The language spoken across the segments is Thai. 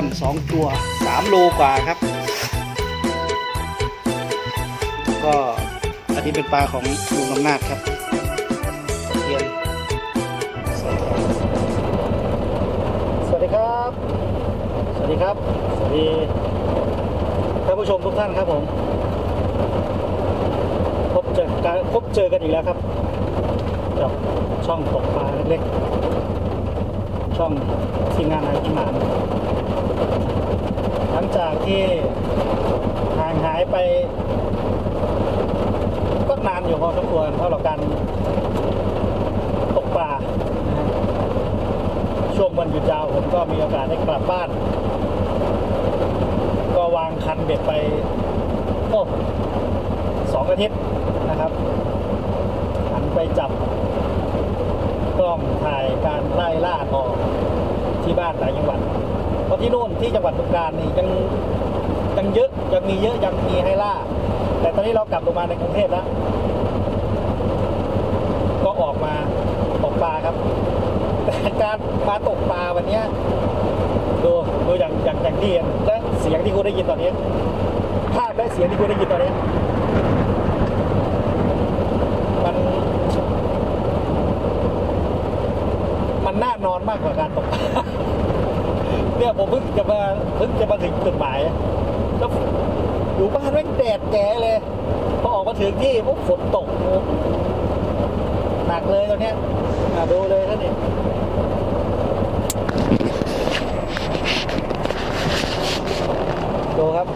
อนสองตัวสามโลกว่าครับ ก็อันนี้เป็นปลาของลุงอำนาจครับเียนสวัสดีครับ สวัสดีครับ สวัสดีท่านผู้ชมทุกท่านครับผมพบเจอการพบเจอกันอีกแล้วครับกับช่องตกปลาเล็กๆช่องทีมงานหากินหมาน หลังจากที่ห่างหายไปก็นานอยู่พอสมควรเพราะเราการตกปลาช่วงวันหยุดยาวผมก็มีโอกาสได้กลับบ้าน ก็วางคันเบ็ดไปโอ้สองอาทิตย์นะครับหันไปจับกล้องถ่ายการไล่ล่าทองที่บ้านต่างจังหวัด เพราะที่โน่นที่จังหวัดบึงกาฬนี่ยังยังเยอะยังมีเยอะยังมีให้ล่า แต่ตอนนี้เรากลับลงมาในกรุงเทพแล้ว ก็ออกมาตกปลาครับ แต่การมาตกปลาวันเนี้ยดูดูอย่างอย่างอย่างที่เห็นและเสียงที่คุณได้ยินตอนนี้ภาพและเสียงที่คุณได้ยินตอนนี้มันมันน่านอนมากกว่าการตกปลา เนี่ยผมเพิ่งจะมาเพิ่งจะมาถึงจุดหมายแล้วอยู่บ้านแม่งแดดแก่เลยพอออกมาถึงที่ปุ๊บฝนตกหนักเลยตอนเนี้ยอะดูเลยท่านนี่ดูครับ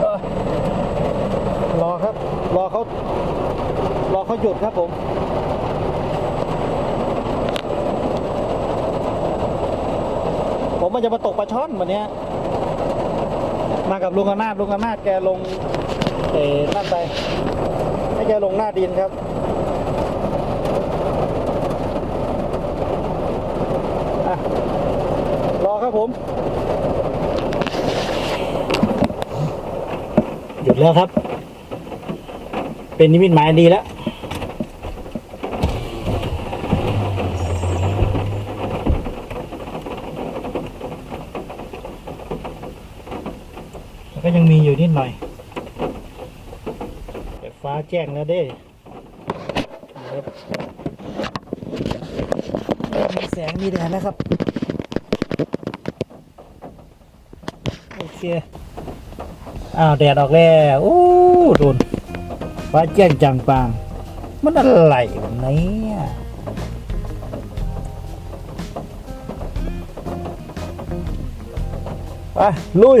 เอ่อรอครับ รอเขารอเขาหยุด ครับผมผมมันจะมาตกปลาช่อนวันนี้มากับลุงอำนาจลุงอำนาจแกลงเอ๋นั่นไปให้แกลงหน้าดินครับรอครับผม หยุดแล้วครับ เป็นนิมิตหมายดีแล้ว แล้วก็ยังมีอยู่นิด หน่อยแต่ฟ้าแจ้งแล้วเด้ครับมีแสงมีแดดนะครับ โอเค อ้าว แดดออกแล้วโอ้โดนฟ้าแจ้งจางปาง มันอะไรเนี่ยไปลุย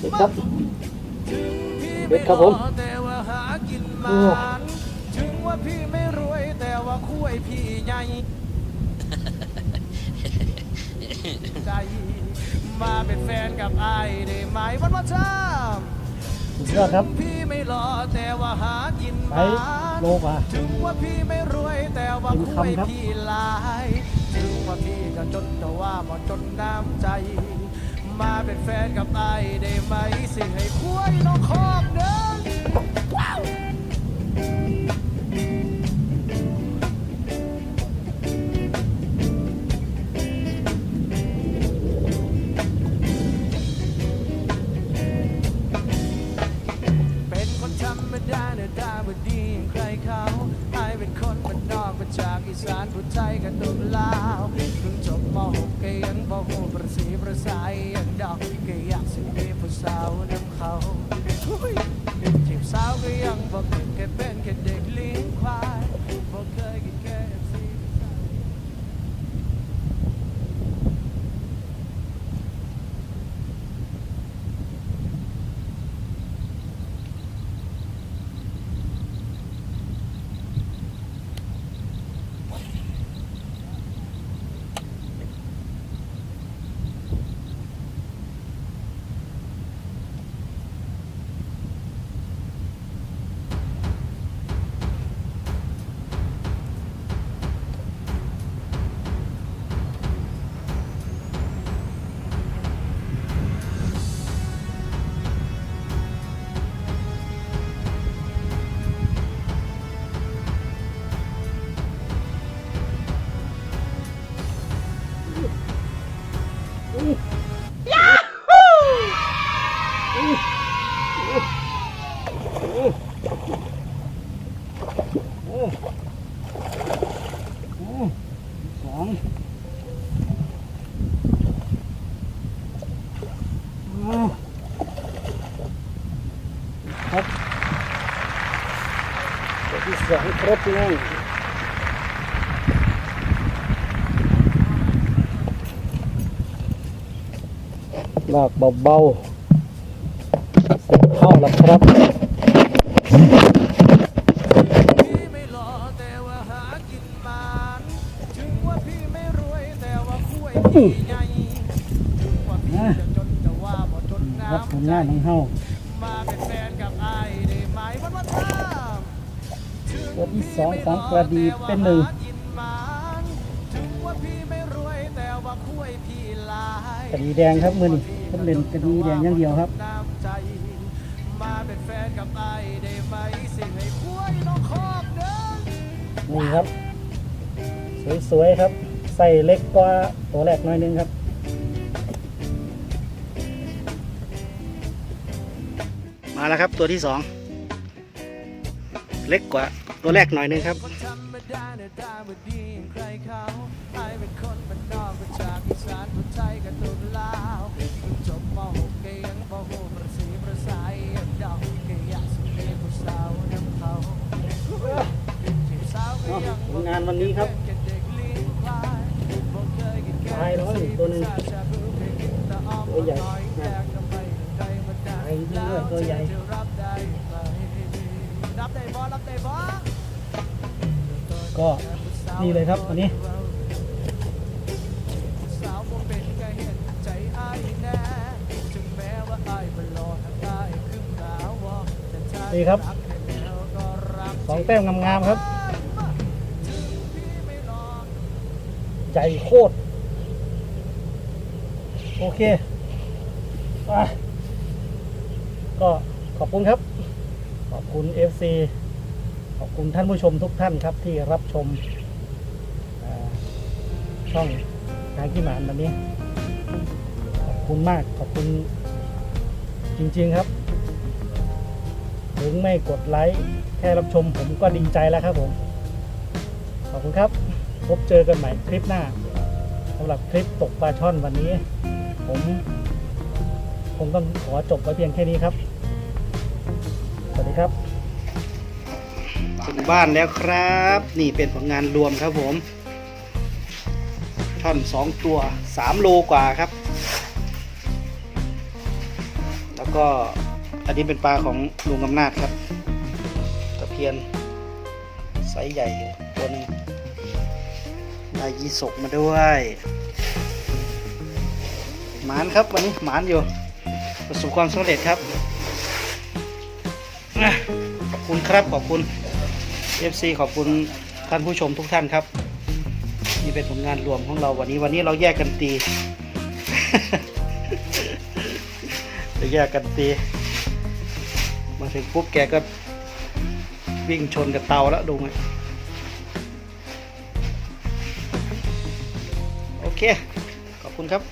เด็ดครับเด็ดครับผมถึงว่าพี่ไม่รวยแต่ว่าคุยพี่ใหญ่ใจมาเป็นแฟนกับไอ้ได้ไหมวันวันเช้าสุดยอครับ รอแต่ว่าหากินไปมาโลกว่าถึงว่าพี่ไม่รวยแต่ว่าเป็นคุยคำครับพี่หลายถึงว่าพี่จะจนแต่ว่าบ่จนน้ำใจ มาเป็นแฟนกับไอ้ายได้ไหมสิให้คุยน้องคอกเดิน สองครับตัวที่สองครบแล้วลากเบาๆเสร็จเข้าแล้วครับ ตัวที่สองของกระดีเป็นหนึ่งกระดีแดงครับมือนี่ต้องเล่นกระดีแดงอย่างเดียวครับนี่ครับ สวยๆครับ ใส่เล็กกว่าตัวแรกน้อยนึงครับมาแล้วครับ ตัวที่สอง เล็กกว่าตัวแรกหน่อยนึงครับคนธรรมดาเนี่ยตาบดีอย่างใครเขาไอ้เป็นคนบ้านนอกมาจากอีสานผู้ไทยกับตุลาวเพิ่งจบม .6 ก็ยังบ่ฮู้ประสีประสายอย่างดอกก็อยากสิมีผู้สาวนำเขาจีบสาวก็ยังบ่งานวันนี้ครับเป็นแเด็กเลี้ยงควายบ่เคยกินแค่ตายแล้วนี่ตัวหนึ่งชาบูเคยกินแต่อ้อมตัวใหญ่น้อยแดงทำไมถึงได้มาได้ตายจริงด้วยตัวใหญ่ ก็นี่เลยครับวันนี้สาวบ่เป็นก็เห็นใจอ้ายแน่ถึงแม้ว่าอ้ายบ่หล่อทั้งอ้ายคือขาวอแต่ถ้านี่ครับสองแต้มงามๆครับใหญ่โคตร โอเคก็ขอบคุณครับ ขอบคุณ FC อบคุณท่านผู้ชมทุกท่านครับที่รับชมช่องทางที่หมานวันนี้ ขอบคุณมากขอบคุณจริงๆครับ ถึงไม่กดไลค์แค่รับชมผมก็ดีใจแล้วครับผม ขอบคุณครับ พบเจอกันใหม่คลิปหน้าสำหรับคลิปตกปลาช่อนวันนี้ ผมคงต้องขอจบไว้เพียงแค่นี้ครับ สวัสดีครับ ถึงบ้านแล้วครับ นี่เป็นผลงานรวมครับผมช่อนสองตัวสามโลกว่าครับ แล้วก็อันนี้เป็นปลาของลุงอำนาจครับ ตะเพียนไซส์ใหญ่ตัวหนึงได้ยีสกมาด้วยหมานครับวันนี้หมานอยู่ ประสบความสำเร็จครับอะขอบคุณครับ ขอบคุณ FC ขอบคุณท่านผู้ชมทุกท่านครับนี่เป็นผลงานรวมของเราวันนี้วันนี้เราแยกกันตีจะแยกกันตี มาถึงปุ๊บแกก็วิ่งชนกับเตาแล้วดูไหมโอเค ขอบคุณครับ